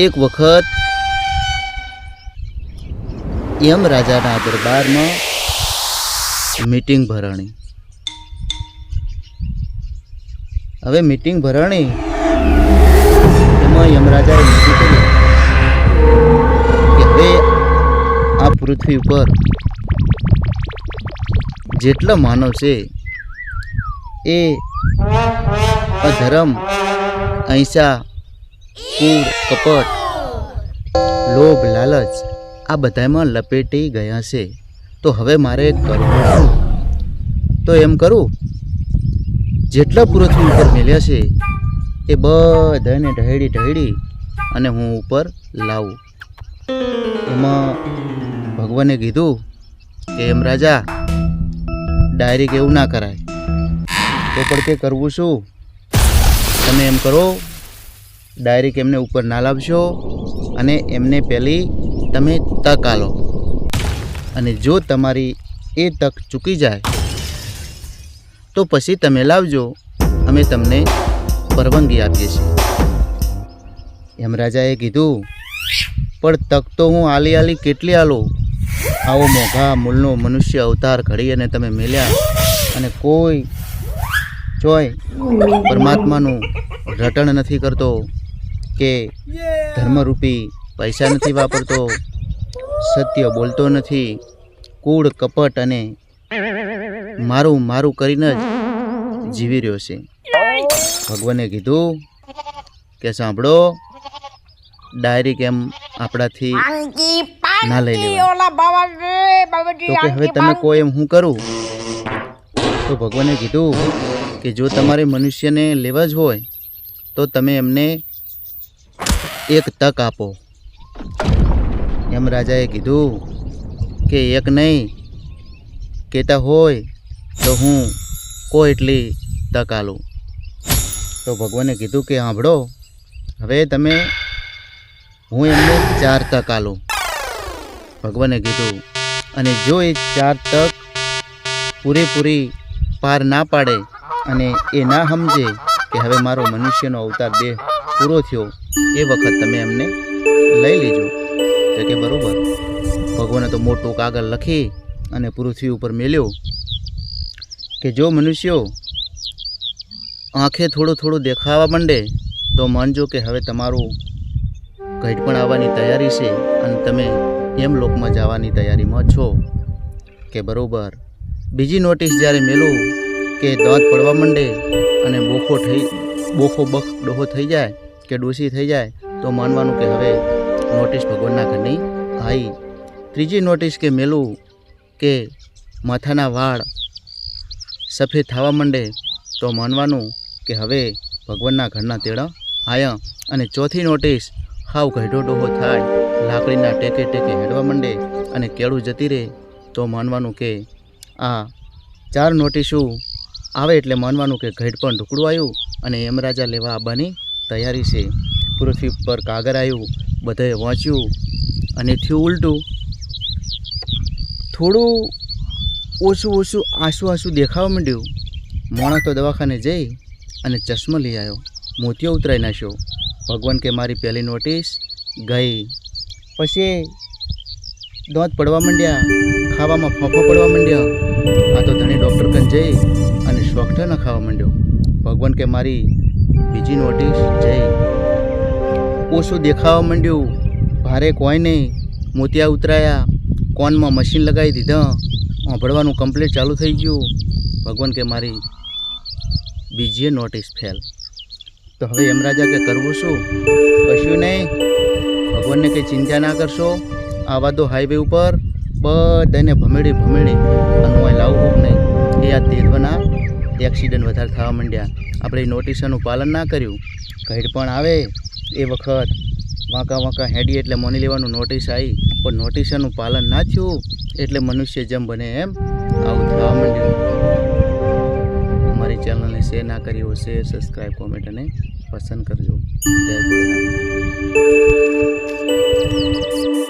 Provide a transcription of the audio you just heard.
એક વખત યમ રાજાના દરબારમાં મીટિંગ ભરાણી. હવે મીટિંગ ભરાણી, એમાં યમરાજાએ નક્કી કર્યું કે હવે આ પૃથ્વી ઉપર જેટલા માનવ છે એ અધર્મ, અહિંસા કૂડ કપટ, લોભ, લાલચ, આ બધામાં લપેટી ગયા છે. તો હવે મારે કરવું તો એમ કરું, જેટલા પૃથ્વી ઉપર મેલ્યા છે, એ બધાને ઢહેડી ઢહેડી અને હું ઉપર લાવું. એમાં ભગવાને કીધું કે, એમ રાજા ડાયરેક્ટ એવું ના કરાય. તો પણ કે કરવું શું? તમે એમ કરો, ડાયરેક્ટ એમને ઉપર ના લાવશો અને એમને પહેલી તમે તક આલો. અને જો તમારી એ તક ચૂકી જાય, તો પછી તમે લાવજો, અમે તમને પરવાનગી આપીએ છીએ. યમરાજાએ કીધું, પણ તક તો હું આલી આલી કેટલી આલો? આવો મોઘા મૂળનો મનુષ્ય અવતાર ઘડી અને તમે મેલ્યા અને કોઈ ચોય પરમાત્માનું રટણ નથી કરતો કે ધર્મરૂપી પૈસા નથી વાપરતો, સત્ય બોલતો નથી, કૂળ, કપટ અને મારું મારું કરીને જ જીવી રહ્યો છે. ભગવાને કીધું કે સાંભળો, ડાયરી એમ આપણાથી ના લઈ લેવા તો કે હવે તમે કોઈ એમ હું કરું? તો ભગવાને કીધું કે જો તમારે મનુષ્યને લેવા જ હોય, તો તમે એમને એક તક આપો. એમ રાજાએ કીધું કે એક નહીં કહેતા હોય તો હું કો એટલી તક આલું તો ભગવાને કીધું કે સાંભળો, હવે તમે, હું એમને ચાર તક આલું ભગવાને કીધું, અને જો એ ચાર તક પૂરેપૂરી પાર ના પાડે અને એ ના સમજે કે હવે મારો મનુષ્યનો અવતાર દેહ પૂરો થયો એ વખત તમે એમને લઈ લેજો. તો કે બરાબર. ભગવાને તો મોટો કાગળ લખી અને પૃથ્વી ઉપર મેલ્યો કે જો મનુષ્યો આંખે થોડું થોડું દેખાવા માંડે, તો માનજો કે હવે તમારું ઘટ પણ આવવાની તૈયારી છે અને તમે એમ લોકમાં જવાની તૈયારીમાં છો. કે બરાબર. બીજી નોટિસ જ્યારે મેલું કે દાંત પડવા માંડે અને બોખો થઈ, બોખો બખ ડોહો થઈ જાય કે ડોસી થઈ જાય તો માનવાનું કે હવે નોટિસ ભગવાનના ઘરની આવી ત્રીજી નોટિસ કે મેલું કે માથાના વાળ સફેદ થવા માંડે તો માનવાનું કે હવે ભગવાનના ઘરના તેડા આયા. અને ચોથી નોટિસ, હાવ ઘઢો ડોહો થાય, લાકડીના ટેકે ટેકે હેડવા માંડે અને કેળું જતી રહે તો માનવાનું કે આ ચાર નોટિસું આવે એટલે માનવાનું કે ઘેડ પણ ઢુકડું આવ્યું અને યમરાજા લેવા આવવાની તૈયારી છે. પૃથ્વી પર કાગર આવ્યું બધાએ વાંચ્યું અને થયું ઉલટું. થોડું ઓછું ઓછું આંસુ આંસુ દેખાવા માંડ્યું. મોણા તો દવાખાને જઈ અને ચશ્મો લઈ આવ્યો. મોતિયો ઉતરાઈ નાખ્યો. ભગવાન કે મારી પહેલી નોટિસ ગઈ. પછી દાંત પડવા માંડ્યા, ખાવામાં ફોફો પડવા માંડ્યા. આ તો ધણી ડૉક્ટર કન જઈ ખાવા માંડ્યો. ભગવાન કે મારી બીજી નોટિસ જઈ ઓછું દેખાવા માંડ્યું. ભારે કોઈ નહીં. મોતિયા ઉતરાયા. કોનમાં મશીન લગાવી દીધા. સાંભળવાનું કમ્પ્લીટ ચાલુ થઈ ગયું. ભગવાન કે મારી બીજીએ નોટિસ ફેલ તો હવે એમ રાજા કે કરવું શું? કશું નહીં. ભગવાનને કંઈ ચિંતા ના કરશો. આવા દો હાઈવે ઉપર બધાને ભમેડી ભમેડી અને હું લાવું નહીં. એ આ તેલવાના એક્સિડન્ટ વધારે થવા માંડ્યા. આપણે નોટિસોનું પાલન ના કર્યું. ઘેડ પણ આવે એ વખત. વાંકા વાંકા હેડી એટલે મની લેવાનું નોટિસ આવી પણ નોટિસોનું પાલન ના થયું એટલે મનુષ્ય જેમ બને એમ આવું થવા માંડ્યું. અમારી ચેનલને શેર ના કરી હોય શેર સબસ્ક્રાઈબ કોમેન્ટ અને પસંદ કરજો. જય